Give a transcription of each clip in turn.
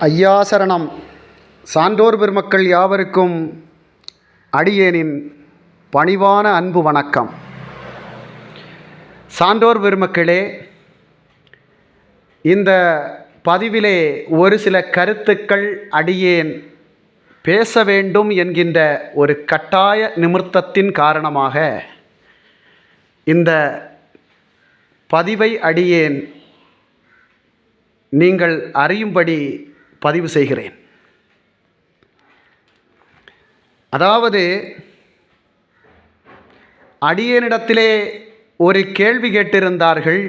ஐயா சரணம் சான்றோர் பெருமக்கள் யாவருக்கும் அடியேனின் பணிவான அன்பு வணக்கம். சான்றோர் பெருமக்களே இந்த பதிவிலே ஒரு சில கருத்துக்கள் அடியேன் பேச வேண்டும் என்கின்ற ஒரு கட்டாய நிமிர்த்தத்தின் காரணமாக இந்த பதிவை அடியேன் நீங்கள் அறியும்படி பதிவு செய்கிறேன். அதாவது அடியனிடத்திலே ஒரு கேள்வி கேட்டிருந்தார்கள்.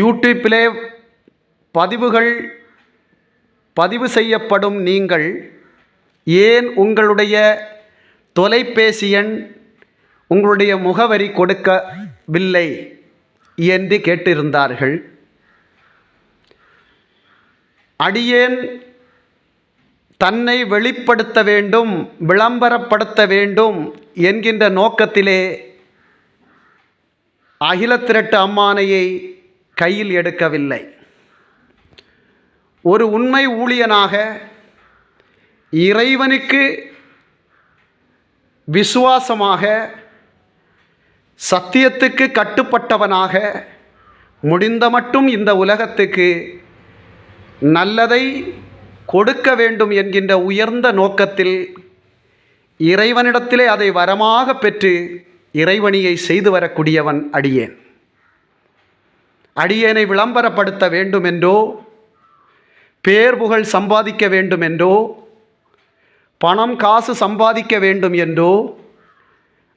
யூடியூப்பிலே பதிவுகள் பதிவு செய்யப்படும் நீங்கள் ஏன் உங்களுடைய தொலைபேசி எண் உங்களுடைய முகவரி கொடுக்கவில்லை என்று கேட்டிருந்தார்கள். அடியேன் தன்னை வெளிப்படுத்த வேண்டும் விளம்பரப்படுத்த வேண்டும் என்கின்ற நோக்கத்திலே அகில திரட்டு அம்மானையை கையில் எடுக்கவில்லை. ஒரு உண்மை ஊழியனாக இறைவனுக்கு விசுவாசமாக சத்தியத்துக்கு கட்டுப்பட்டவனாக முடிந்த மட்டும் இந்த உலகத்துக்கு நல்லதை கொடுக்க வேண்டும் என்கின்ற உயர்ந்த நோக்கத்தில் இறைவனிடத்திலே அதை வரமாக பெற்று இறைவனியை செய்து வரக்கூடியவன் அடியேன். அடியேனை விளம்பரப்படுத்த வேண்டுமென்றோ பேர் புகழ் சம்பாதிக்க வேண்டுமென்றோ பணம் காசு சம்பாதிக்க வேண்டும் என்றோ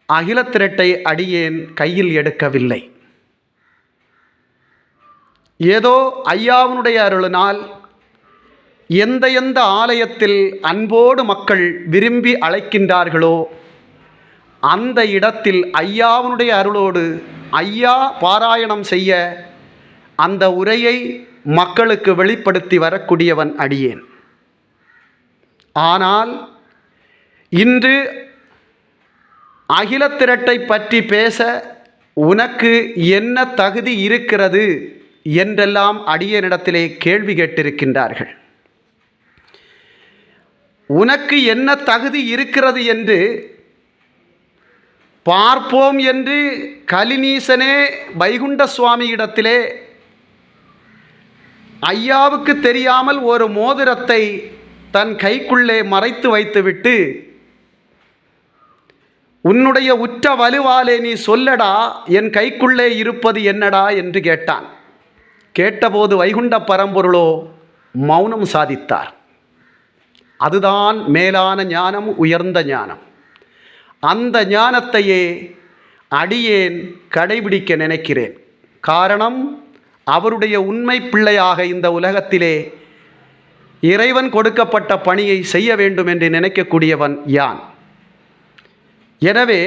அகிலத்திரட்டை அடியேன் கையில் எடுக்கவில்லை. ஏதோ ஐயாவினுடைய அருளினால் எந்த எந்த ஆலயத்தில் அன்போடு மக்கள் விரும்பி அழைக்கின்றார்களோ அந்த இடத்தில் ஐயாவினுடைய அருளோடு ஐயா பாராயணம் செய்ய அந்த உரையை மக்களுக்கு வெளிப்படுத்தி வரக்கூடியவன் அடியேன். ஆனால் இன்று அகிலத்திரட்டை பற்றி பேச உனக்கு என்ன தகுதி இருக்கிறது? என்றெல்லாம் அடியனிடத்திலே கேள்வி கேட்டிருக்கின்றார்கள். உனக்கு என்ன தகுதி இருக்கிறது என்று பார்ப்போம் என்று கலினீசனே வைகுண்ட சுவாமியிடத்திலே ஐயாவுக்கு தெரியாமல் ஒரு மோதிரத்தை தன் கைக்குள்ளே மறைத்து வைத்துவிட்டு உன்னுடைய உற்ற வலுவாலே நீ சொல்லடா என் கைக்குள்ளே இருப்பது என்னடா? என்று கேட்டான். கேட்டபோது வைகுண்ட பரம்பொருளோ மௌனம் சாதித்தார். அதுதான் மேலான ஞானம் உயர்ந்த ஞானம். அந்த ஞானத்தையே அடியேன் கடைபிடிக்க நினைக்கிறேன். காரணம் அவருடைய உண்மை பிள்ளையாக இந்த உலகத்திலே இறைவன் கொடுக்கப்பட்ட பணியை செய்ய வேண்டும் என்று நினைக்கக்கூடியவன் யான். எனவே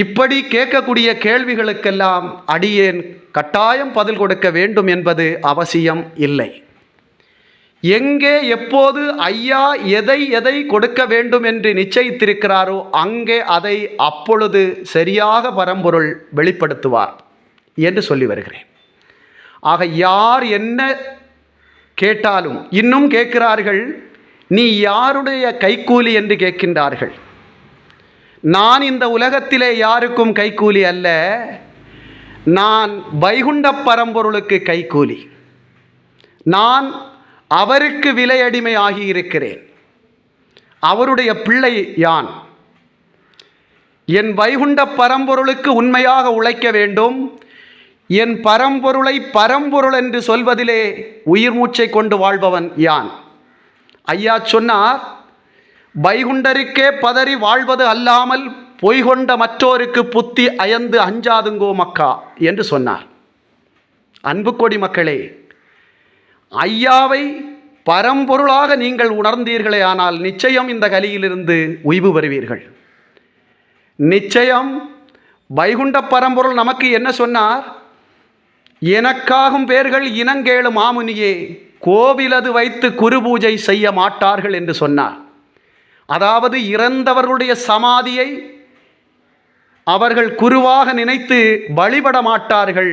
இப்படி கேட்கக்கூடிய கேள்விகளுக்கெல்லாம் அடியேன் கட்டாயம் பதில் கொடுக்க வேண்டும் என்பது அவசியம் இல்லை. எங்கே எப்போது ஐயா எதை எதை கொடுக்க வேண்டும் என்று நிச்சயித்திருக்கிறாரோ அங்கே அதை அப்பொழுது சரியாக பரம்பொருள் வெளிப்படுத்துவார் என்று சொல்லி வருகிறேன். ஆக யார் என்ன கேட்டாலும் இன்னும் கேட்கிறார்கள் நீ யாருடைய கைக்கூலி என்று கேட்கின்றார்கள்? நான் இந்த உலகத்திலே யாருக்கும் கைக்கூலி அல்ல. நான் வைகுண்ட பரம்பொருளுக்கு கைக்கூலி நான் அவருக்கு விலையடிமை ஆகியிருக்கிறேன் அவருடைய பிள்ளை யான்? என் வைகுண்ட பரம்பொருளுக்கு உண்மையாக உழைக்க வேண்டும். என் பரம்பொருளை பரம்பொருள் என்று சொல்வதிலே உயிர் மூச்சை கொண்டு வாழ்பவன் யான்? ஐயா சொன்னார் வைகுண்டருக்கே பதறி வாழ்வது அல்லாமல் பொய்கொண்ட மற்றோருக்கு புத்தி அயந்து அஞ்சாதுங்கோ மக்கா என்று சொன்னார். அன்பு கொடி மக்களே ஐயாவை பரம்பொருளாக நீங்கள் உணர்ந்தீர்களே ஆனால் நிச்சயம் இந்த கலியிலிருந்து உய்வு பெறுவீர்கள். நிச்சயம் வைகுண்ட பரம்பொருள் நமக்கு என்ன சொன்னார்? எனக்காகும் பேர்கள் இனங்கேளு மாமுனியே கோவிலது வைத்து குரு பூஜை செய்ய மாட்டார்கள் என்று சொன்னார். அதாவது இறந்தவர்களுடைய சமாதியை அவர்கள் குருவாக நினைத்து வழிபட மாட்டார்கள்.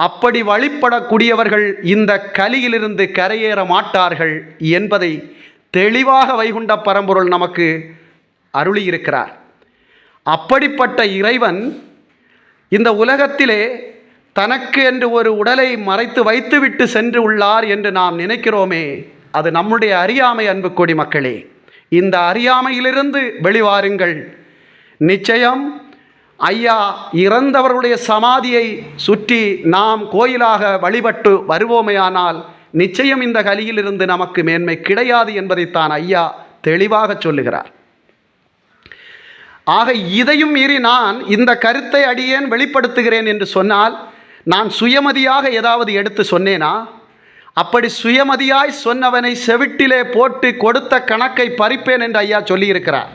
அப்படி வழிபடக்கூடியவர்கள் இந்த கலியிலிருந்து கரையேற மாட்டார்கள் என்பதை தெளிவாக வைகுண்ட பரம்பொருள் நமக்கு அருளியிருக்கிறார். அப்படிப்பட்ட இறைவன் இந்த உலகத்திலே தனக்கு என்று ஒரு உடலை மறைத்து வைத்துவிட்டு சென்று உள்ளார் என்று நாம் நினைக்கிறோமே அது நம்முடைய அறியாமை அன்பு கோடி மக்களே. இந்த அறியாமையிலிருந்து வெளிவாருங்கள். நிச்சயம் ஐயா இறந்தவர்களுடைய சமாதியை சுற்றி நாம் கோயிலாக வழிபட்டு வருவோமேயானால் நிச்சயம் இந்த கலியிலிருந்து நமக்கு மேன்மை கிடையாது என்பதைத்தான் ஐயா தெளிவாக சொல்லுகிறார். ஆக இதையும் மீறி நான் இந்த கருத்தை அடியேன் வெளிப்படுத்துகிறேன் என்று சொன்னால் நான் சுயமதியாக ஏதாவது எடுத்து சொன்னேனா? அப்படி சுயமதியாய் சொன்னவனை செவிட்டிலே போட்டு கொடுத்த கணக்கை பறிப்பேன் என்று ஐயா சொல்லியிருக்கிறார்.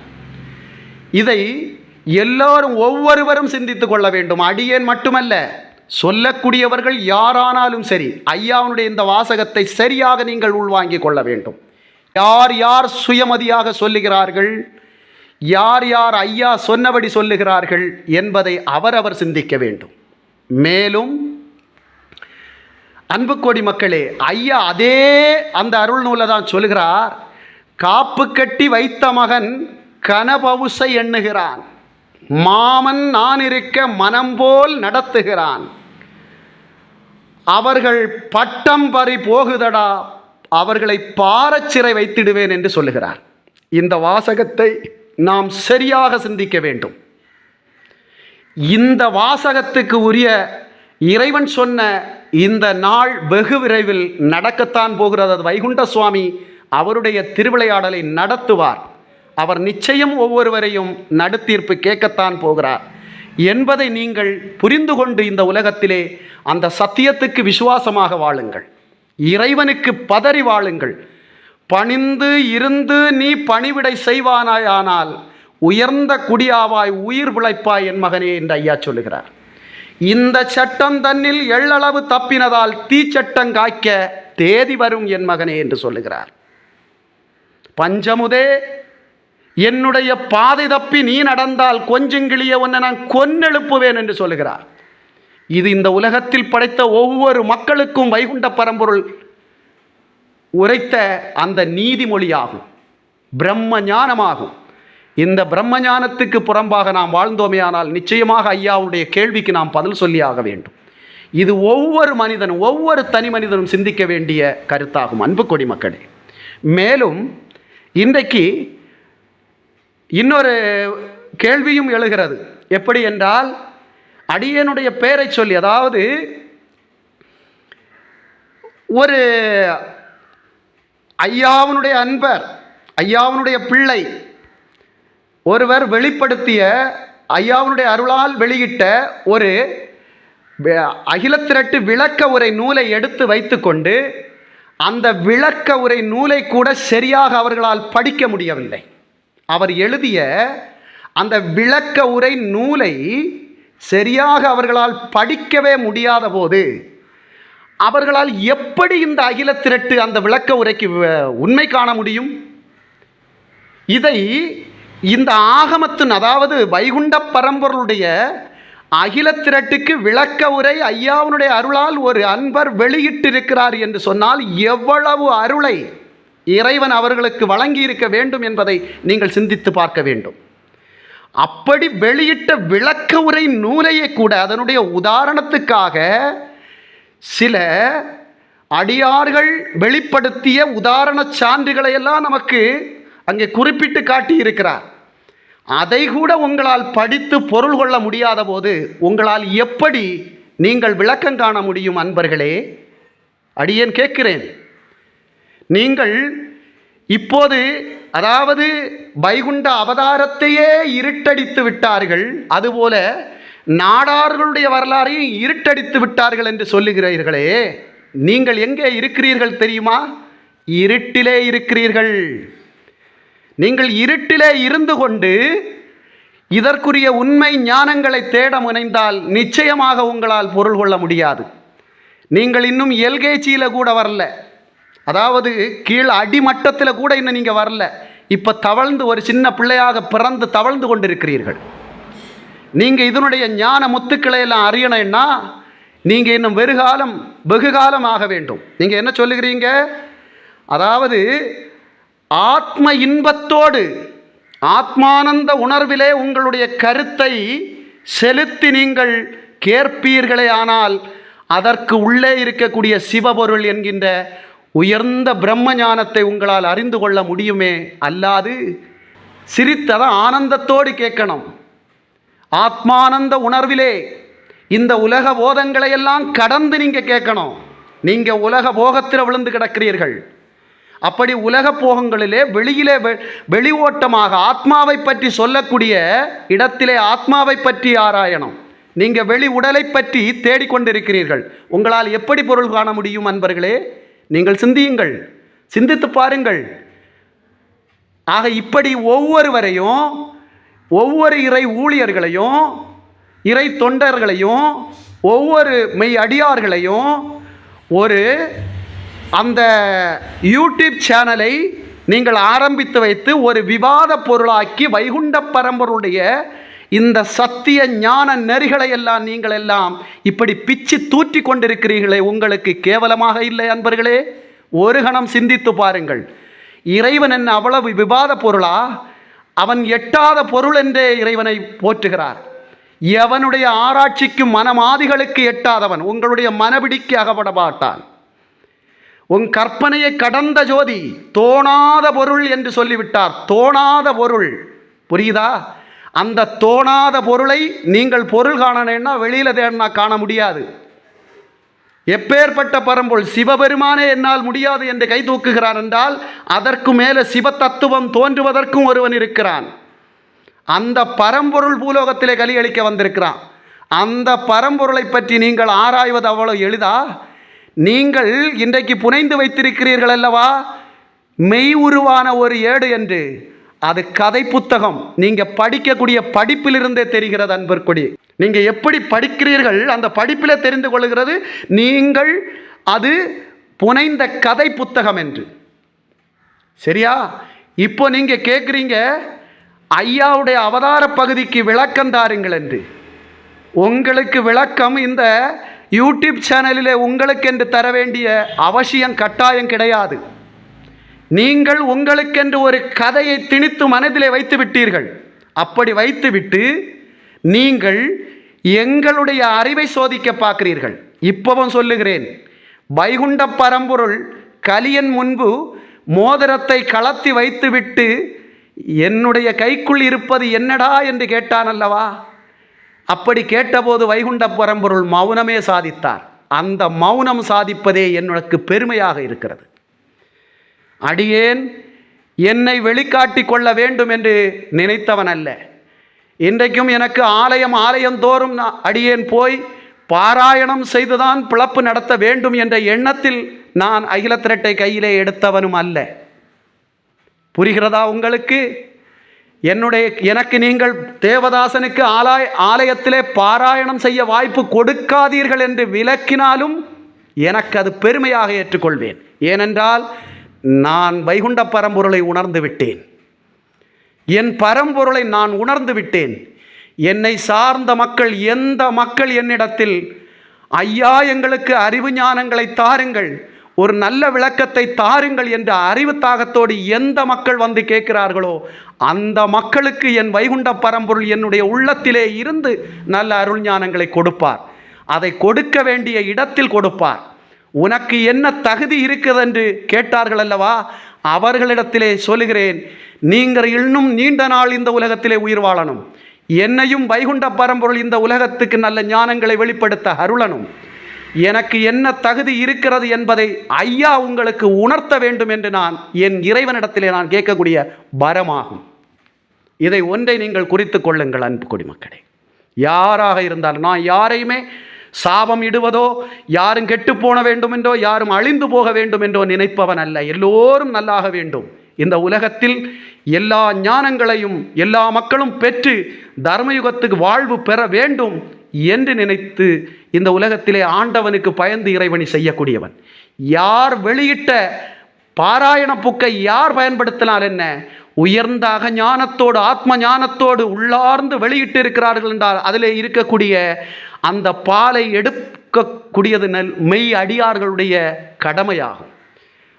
இதை எல்லோரும் ஒவ்வொருவரும் சிந்தித்து கொள்ள வேண்டும். அடியேன் மட்டுமல்ல சொல்லக்கூடியவர்கள் யாரானாலும் சரி ஐயாவுடைய இந்த வாசகத்தை சரியாக நீங்கள் உள்வாங்கிக் கொள்ள வேண்டும். யார் யார் சுயமதியாக சொல்லுகிறார்கள் யார் யார் ஐயா சொன்னபடி சொல்லுகிறார்கள் என்பதை அவரவர் சிந்திக்க வேண்டும். மேலும் அன்பு கோடி மக்களே ஐயா அதே அந்த அருள் நூலை தான் சொல்லுகிறார் காப்பு கட்டி வைத்த மகன் கனபவுசை எண்ணுகிறான் மாமன் நான் இருக்க மனம் போல் நடத்துகிறான். அவர்கள் பட்டம் பறி போகுதடா அவர்களை பாரச்சிறை வைத்திடுவேன் என்று சொல்லுகிறார். இந்த வாசகத்தை நாம் சரியாக சிந்திக்க வேண்டும். இந்த வாசகத்துக்கு உரிய இறைவன் சொன்ன இந்த நாள் வெகு விரைவில் நடக்கத்தான் போகிறது. அது வைகுண்ட சுவாமி அவருடைய திருவிளையாடலை நடத்துவார். அவர் நிச்சயம் ஒவ்வொருவரையும் நடுத்தீர்ப்பு கேட்கத்தான் போகிறார். என்பதை நீங்கள் புரிந்து கொண்டு இந்த உலகத்திலே அந்த சத்தியத்துக்கு விசுவாசமாக வாழுங்கள். இறைவனுக்கு பதறி வாழுங்கள். பணிந்து இருந்து நீ பணிவிடை செய்வானாயானால் உயர்ந்த குடியாவாய் உயிர் பிழைப்பாய் என் மகனே என்று ஐயா சொல்லுகிறார். இந்த சட்டம் தன்னில் எள்ளளவு தப்பினதால் தீச்சட்டம் காய்க்க தேதி வரும் என் மகனே என்று சொல்லுகிறார். பஞ்சமுதே என்னுடைய பாதை தப்பி நீ நடந்தால் கொஞ்சங்கிளிய உன்னை நான் கொன்னெழுப்புவேன் என்று சொல்லுகிறார். இது இந்த உலகத்தில் படைத்த ஒவ்வொரு மக்களுக்கும் வைகுண்ட பரம்பொருள் உரைத்த அந்த நீதிமொழியாகும். பிரம்ம ஞானமாகும். இந்த பிரம்மஞானத்துக்கு புறம்பாக நாம் வாழ்ந்தோமேயானால் நிச்சயமாக ஐயாவுடைய கேள்விக்கு நாம் பதில் சொல்லியாக வேண்டும். இது ஒவ்வொரு மனிதனும் ஒவ்வொரு தனி மனிதனும் சிந்திக்க வேண்டிய கருத்தாகும். அன்பு கொடி மக்களே. மேலும் இன்றைக்கு இன்னொரு கேள்வியும் எழுகிறது. எப்படி என்றால் அடியனுடைய பெயரை சொல்லி அதாவது ஒரு ஐயாவனுடைய அன்பர் ஐயாவனுடைய பிள்ளை ஒருவர் வெளிப்படுத்திய ஐயாவுடைய அருளால் வெளியிட்ட ஒரு அகிலத்திரட்டு விளக்க உரை நூலை எடுத்து வைத்துக்கொண்டு அந்த விளக்க உரை நூலை கூட சரியாக அவர்களால் படிக்க முடியவில்லை. அவர் எழுதிய அந்த விளக்க உரை நூலை சரியாக அவர்களால் படிக்கவே முடியாத போது அவர்களால் எப்படி இந்த அகில திரட்டு அந்த விளக்க உரைக்கு உண்மை காண முடியும்? இதை இந்த ஆகமத்தின் அதாவது வைகுண்ட பரம்பொருளுடைய அகில திரட்டுக்கு விளக்க உரை ஐயாவனுடைய அருளால் ஒரு அன்பர் வெளியிட்டிருக்கிறார் என்று சொன்னால் எவ்வளவு அருளை இறைவன் அவர்களுக்கு வழங்கி இருக்க வேண்டும் என்பதை நீங்கள் சிந்தித்து பார்க்க வேண்டும். அப்படி வெளியிட்ட விளக்க உரை நூலையே கூட அதனுடைய உதாரணத்துக்காக சில அடியார்கள் வெளிப்படுத்திய உதாரண சான்றுகளை எல்லாம் நமக்கு அங்கே குறிப்பிட்டு காட்டியிருக்கிறார். அதை கூட உங்களால் படித்து பொருள் கொள்ள முடியாத போது உங்களால் எப்படி நீங்கள் விளக்கம் காண முடியும் அன்பர்களே? அடியேன் கேட்கிறேன். நீங்கள் இப்போது அதாவது வைகுண்ட அவதாரத்தையே இருட்டடித்து விட்டார்கள் அதுபோல நாடார்களுடைய வரலாறையும் இருட்டடித்து விட்டார்கள் என்று சொல்லுகிறீர்களே. நீங்கள் எங்கே இருக்கிறீர்கள் தெரியுமா? இருட்டிலே இருக்கிறீர்கள். நீங்கள் இருட்டிலே இருந்து கொண்டு இதற்குரிய உண்மை ஞானங்களை தேட முனைந்தால் நிச்சயமாக உங்களால் பொருள் கொள்ள முடியாது. நீங்கள் இன்னும் எல்கேஜியில் கூட வரல. அதாவது கீழ் அடிமட்டத்தில் கூட இன்னும் நீங்கள் வரல. இப்போ தவழ்ந்து ஒரு சின்ன பிள்ளையாக பிறந்து தவழ்ந்து கொண்டிருக்கிறீர்கள். நீங்கள் இதனுடைய ஞான முத்துக்களை எல்லாம் அறியணும்னா நீங்கள் இன்னும் வெறுகாலம் வெகுகாலம் ஆக வேண்டும். நீங்கள் என்ன சொல்லுகிறீங்க? அதாவது ஆத்ம இன்பத்தோடு ஆத்மானந்த உணர்விலே உங்களுடைய கருத்தை செலுத்தி நீங்கள் கேட்பீர்களே ஆனால் அதற்கு உள்ளே இருக்கக்கூடிய சிவபொருள் என்கின்ற உயர்ந்த பிரம்ம ஞானத்தை உங்களால் அறிந்து கொள்ள முடியுமே அல்லாது சிரித்ததான் ஆனந்தத்தோடு கேட்கணும். ஆத்மானந்த உணர்விலே இந்த உலக போதங்களை எல்லாம் கடந்து நீங்கள் கேட்கணும். நீங்கள் உலக போகத்தில் விழுந்து கிடக்கிறீர்கள். அப்படி உலக போகங்களிலே வெளியிலே வெ- வெளி ஓட்டமாக ஆத்மாவை பற்றி சொல்லக்கூடிய இடத்திலே ஆத்மாவை பற்றி ஆராயணும். நீங்கள் வெளி உடலை பற்றி தேடிக்கொண்டிருக்கிறீர்கள் உங்களால் எப்படி பொருள் காண முடியும் அன்பர்களே? நீங்கள் சிந்தியுங்கள். சிந்தித்து பாருங்கள். ஆக இப்படி ஒவ்வொருவரையும் ஒவ்வொரு இறை ஊழியர்களையும் இறை தொண்டர்களையும் ஒவ்வொரு மெய் அடியார்களையும் ஒரு அந்த யூடியூப் சேனலை நீங்கள் ஆரம்பித்து வைத்து ஒரு விவாத பொருளாக்கி வைகுண்ட பரம்பருடைய இந்த சத்திய ஞான நெறிகளை எல்லாம் நீங்கள் எல்லாம் இப்படி பிச்சு தூற்றி கொண்டிருக்கிறீர்களே உங்களுக்கு கேவலமாக இல்லை அன்பர்களே? ஒரு கணம் சிந்தித்து பாருங்கள். இறைவன் என்ன அவ்வளவு விவாத பொருளா? அவன் எட்டாத பொருள் என்றே இறைவனை போற்றுகிறார். எவனுடைய ஆராய்ச்சிக்கும் மனமாதிகளுக்கு எட்டாதவன் உங்களுடைய மனபிடிக்கு அகப்பட மாட்டான். உன் கற்பனையை கடந்த ஜோதி தோணாத பொருள் என்று சொல்லிவிட்டார். தோணாத பொருள். புரியுதா? அந்த தோணாத பொருளை நீங்கள் பொருள் காணணும்னா வெளியில் தேடினா காண முடியாது. எப்பேற்பட்ட பரம்பொருள் சிவபெருமானே என்னால் முடியாது என்று கை தூக்குகிறான் என்றால் அதற்கு மேலே சிவ தத்துவம் தோன்றுவதற்கும் ஒருவன் இருக்கிறான். அந்த பரம்பொருள் பூலோகத்திலே கலியளிக்க வந்திருக்கிறான். அந்த பரம்பொருளை பற்றி நீங்கள் ஆராய்வது அவ்வளோ எளிதா? நீங்கள் இன்றைக்கு புனைந்து வைத்திருக்கிறீர்கள் அல்லவா? மெய் உருவான ஒரு ஏடு என்று. அது கதை புத்தகம். நீங்கள் படிக்கக்கூடிய படிப்பிலிருந்தே தெரிகிறது அன்பிற்குடி நீங்கள் எப்படி படிக்கிறீர்கள் அந்த படிப்பில் தெரிந்து கொள்கிறது நீங்கள் அது புனைந்த கதை புத்தகம் என்று. சரியா? இப்போ நீங்கள் கேட்குறீங்க ஐயாவுடைய அவதார பகுதிக்கு விளக்கம் தாருங்கள் என்று. உங்களுக்கு விளக்கம் இந்த யூடியூப் சேனலிலே உங்களுக்கென்று தர வேண்டிய அவசியம் கட்டாயம் கிடையாது. நீங்கள் உங்களுக்கென்று ஒரு கதையை திணித்து மனதிலே வைத்து விட்டீர்கள். அப்படி வைத்துவிட்டு நீங்கள் எங்களுடைய அறிவை சோதிக்க பார்க்கிறீர்கள். இப்பவும் சொல்லுகிறேன் வைகுண்ட பரம்பொருள் கலியன் முன்பு மோதிரத்தை கலத்தி வைத்துவிட்டு என்னுடைய கைக்குள் இருப்பது என்னடா என்று கேட்டான் அல்லவா? அப்படி கேட்டபோது வைகுண்ட பரம்பொருள் மௌனமே சாதித்தார். அந்த மௌனம் சாதிப்பதே எனக்கு பெருமையாக இருக்கிறது. அடியேன் என்னை வெளிக்காட்டி கொள்ள வேண்டும் என்று நினைத்தவன் அல்ல. இன்றைக்கும் எனக்கு ஆலயம் ஆலயம் தோறும் நான் அடியேன் போய் பாராயணம் செய்துதான் பிளப்பு நடத்த வேண்டும் என்ற எண்ணத்தில் நான் அகில திரட்டை கையிலே எடுத்தவனும் அல்ல. புரிகிறதா உங்களுக்கு? என்னுடைய எனக்கு நீங்கள் தேவதாசனுக்கு ஆலாய் ஆலயத்திலே பாராயணம் செய்ய வாய்ப்பு கொடுக்காதீர்கள் என்று விலக்கினாலும் எனக்கு அது பெருமையாக ஏற்றுக்கொள்வேன். ஏனென்றால் நான் வைகுண்ட பரம்பொருளை உணர்ந்து விட்டேன். என் பரம்பொருளை நான் உணர்ந்து விட்டேன். என்னை சார்ந்த மக்கள் எந்த மக்கள் என்னிடத்தில் ஐயா எங்களுக்கு அறிவு ஞானங்களை தாருங்கள். ஒரு நல்ல விளக்கத்தை தாருங்கள் என்ற அறிவு தாகத்தோடு எந்த மக்கள் வந்து கேட்கிறார்களோ அந்த மக்களுக்கு என் வைகுண்ட பரம்பொருள் என்னுடைய உள்ளத்திலே இருந்து நல்ல அருள் ஞானங்களை கொடுப்பார். அதை கொடுக்க வேண்டிய இடத்தில் கொடுப்பார். உனக்கு என்ன தகுதி இருக்கிறது என்று கேட்டார்கள் அல்லவா? அவர்களிடத்திலே சொல்லுகிறேன் நீங்கள் இன்னும் நீண்ட நாள் இந்த உலகத்திலே உயிர் வாழணும். என்னையும் வைகுண்ட பரம்பொருள் இந்த உலகத்துக்கு நல்ல ஞானங்களை வெளிப்படுத்த அருளணும். எனக்கு என்ன தகுதி இருக்கிறது என்பதை ஐயா உங்களுக்கு உணர்த்த வேண்டும் என்று நான் என் இறைவனிடத்திலே நான் கேட்கக்கூடிய வரமாகும். இதை ஒன்றை நீங்கள் குறித்து கொள்ளுங்கள் அன்பு குடிமக்களே. யாராக இருந்தாலும் நான் யாரையுமே சாபம் இடுவதோ யாரும் கெட்டுப் போன வேண்டும் என்றோ யாரும் அழிந்து போக வேண்டும் என்றோ நினைப்பவன் அல்ல. எல்லோரும் நல்லாக வேண்டும். இந்த உலகத்தில் எல்லா ஞானங்களையும் எல்லா மக்களும் பெற்று தர்மயுகத்துக்கு வாழ்வு பெற வேண்டும் என்று நினைத்து இந்த உலகத்திலே ஆண்டவனுக்கு பயந்து இறைவனி செய்யக்கூடியவன். யார் வெளியிட்ட பாராயண புக்கை யார் பயன்படுத்தினால் என்ன? உயர்ந்த அகஞானத்தோடு ஆத்ம ஞானத்தோடு உள்ளார்ந்து வெளியிட்டு இருக்கிறார்கள் என்றால் அதிலே இருக்கக்கூடிய அந்த பாலை எடுக்கக்கூடியது நெல் மெய் அடியார்களுடைய கடமையாகும்.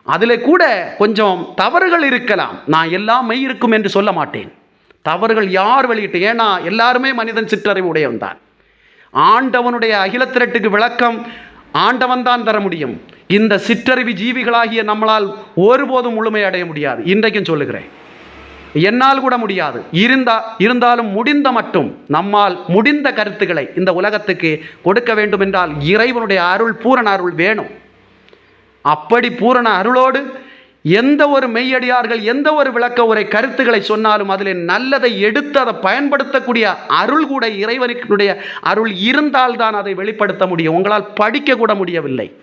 அதில் கூட கொஞ்சம் தவறுகள் இருக்கலாம். நான் எல்லாம் மெய் இருக்கும் என்று சொல்ல மாட்டேன். தவறுகள் யார் வெளியிட்டு? ஏன்னா எல்லாருமே மனிதன் சிற்றறிவு உடையவன் தான். ஆண்டவனுடைய அகிலத்திரட்டுக்கு விளக்கம் ஆண்டவன் தான் தர முடியும். இந்த சிற்றறிவு ஜீவிகளாகிய நம்மளால் ஒருபோதும் முழுமை அடைய முடியாது. இன்றைக்கும் சொல்லுகிறேன். என்னால் கூட முடியாது. இருந்தா இருந்தாலும் முடிந்த மட்டும் நம்மால் முடிந்த கருத்துக்களை இந்த உலகத்துக்கு கொடுக்க வேண்டும் என்றால் இறைவனுடைய அருள் பூரண அருள் வேணும். அப்படி பூரண அருளோடு எந்த ஒரு மெய்யடியார்கள் எந்த ஒரு விளக்க உரை கருத்துக்களை சொன்னாலும் அதில் நல்லதை எடுத்து அதை பயன்படுத்தக்கூடிய அருள் கூட இறைவனுடைய அருள் இருந்தால்தான் அதை வெளிப்படுத்த முடியும். உங்களால் படிக்க கூட முடியவில்லை.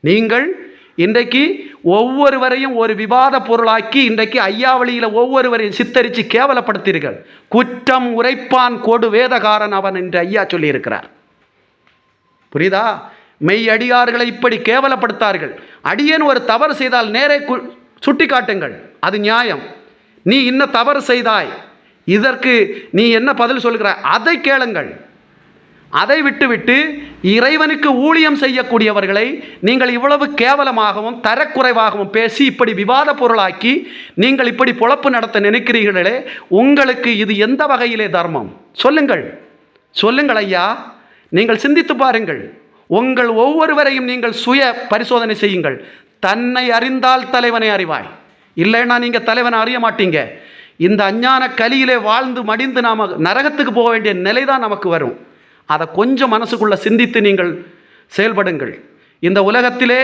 நீங்கள் இன்றைக்கு ஒவ்வொருவரையும் ஒரு விவாத பொருளாக்கி இன்றைக்கு ஐயாவளியில் ஒவ்வொருவரையும் சித்தரித்து கேவலப்படுத்தீர்கள். குற்றம் உரைப்பான் கொடு வேதகாரன் அவன் என்று ஐயா சொல்லியிருக்கிறார். புரியுதா? மெய் அடியார்களை இப்படி கேவலப்படுத்தார்கள். அடியேன் ஒரு தவறு செய்தால் நேரே சுட்டி காட்டுங்கள் அது நியாயம். நீ இன்ன தவறு செய்தாய். இதற்கு நீ என்ன பதில் சொல்கிறாய் அதை கேளுங்கள். அதை விட்டுவிட்டு இறைவனுக்கு ஊழியம் செய்யக்கூடியவர்களை நீங்கள் இவ்வளவு கேவலமாகவும் தரக்குறைவாகவும் பேசி இப்படி விவாத பொருளாக்கி நீங்கள் இப்படி பொழப்பு நடத்த நினைக்கிறீர்களே உங்களுக்கு இது எந்த வகையிலே தர்மம்? சொல்லுங்கள். சொல்லுங்கள் ஐயா. நீங்கள் சிந்தித்து பாருங்கள். உங்கள் ஒவ்வொருவரையும் நீங்கள் சுய பரிசோதனை செய்யுங்கள். தன்னை அறிந்தால் தலைவனை அறிவாய். இல்லைன்னா நீங்கள் தலைவனை அறிய மாட்டீங்க. இந்த அஞ்ஞான கலியிலே வாழ்ந்து மடிந்து நாம் நரகத்துக்கு போக வேண்டிய நிலை தான் நமக்கு வரும். அதை கொஞ்சம் மனசுக்குள்ளே சிந்தித்து நீங்கள் செயல்படுங்கள். இந்த உலகத்திலே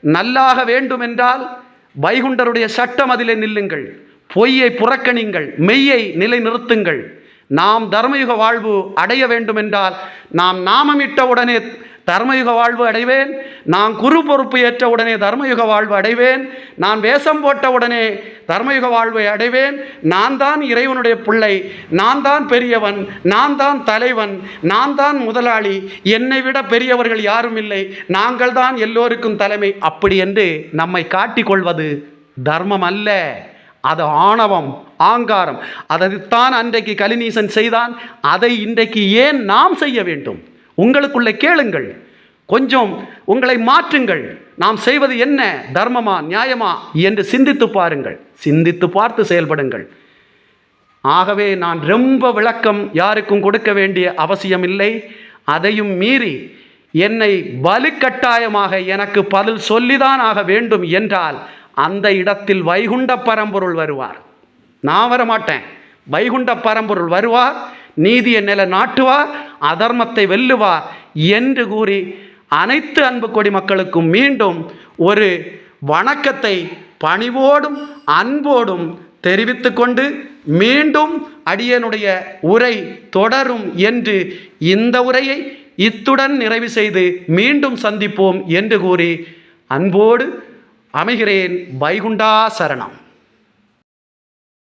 நல்லாக வேண்டும் என்றால் வைகுண்டருடைய சட்டம் அதிலே நில்லுங்கள். பொய்யை புறக்கணிங்கள். மெய்யை நிலைநிறுத்துங்கள். நாம் தர்மயுக வாழ்வு அடைய வேண்டும் என்றால் நாம் நாமமிட்ட உடனே தர்மயுக வாழ்வு அடைவேன். நான் குரு பொறுப்பு ஏற்ற உடனே தர்மயுக வாழ்வு அடைவேன். நான் வேஷம் போட்ட உடனே தர்மயுக வாழ்வை அடைவேன். நான் தான் இறைவனுடைய பிள்ளை. நான் தான் பெரியவன். நான் தான் தலைவன். நான் தான் முதலாளி. என்னை விட பெரியவர்கள் யாரும் இல்லை. நாங்கள் தான் எல்லோருக்கும் தலைமை. அப்படி என்று நம்மை காட்டிக்கொள்வது தர்மம் அல்ல. அது ஆணவம் ஆங்காரம். அதைத்தான் அன்றைக்கு கலிநீசன் செய்தான். அதை இன்றைக்கு ஏன் நாம் செய்ய வேண்டும்? உங்களுக்குள்ளே கேளுங்கள். கொஞ்சம் உங்களை மாற்றுங்கள். நாம் செய்வது என்ன? தர்மமா நியாயமா என்று சிந்தித்து பாருங்கள். சிந்தித்து பார்த்து செயல்படுங்கள். ஆகவே நான் ரொம்ப விளக்கம் யாருக்கும் கொடுக்க வேண்டிய அவசியம் இல்லை அதையும் மீறி என்னை வலுக்கட்டாயமாக எனக்கு பதில் சொல்லிதான் ஆக வேண்டும் என்றால் அந்த இடத்தில் வைகுண்ட பரம்பொருள் வருவார். நான் வரமாட்டேன். வைகுண்ட பரம்பொருள் வருவார். நீதியை நில நாட்டுவார் அதர்மத்தை வெல்லுவார் என்று கூறி அனைத்து அன்பு கொடி மக்களுக்கும் மீண்டும் ஒரு வணக்கத்தை பணிவோடும் அன்போடும் தெரிவித்துக்கொண்டு மீண்டும் அடியனுடைய உரை தொடரும் என்று இந்த உரையை இத்துடன் நிறைவு செய்து மீண்டும் சந்திப்போம் என்று கூறி அன்போடு அமைகிறேன் வைகுண்டா சரணம்.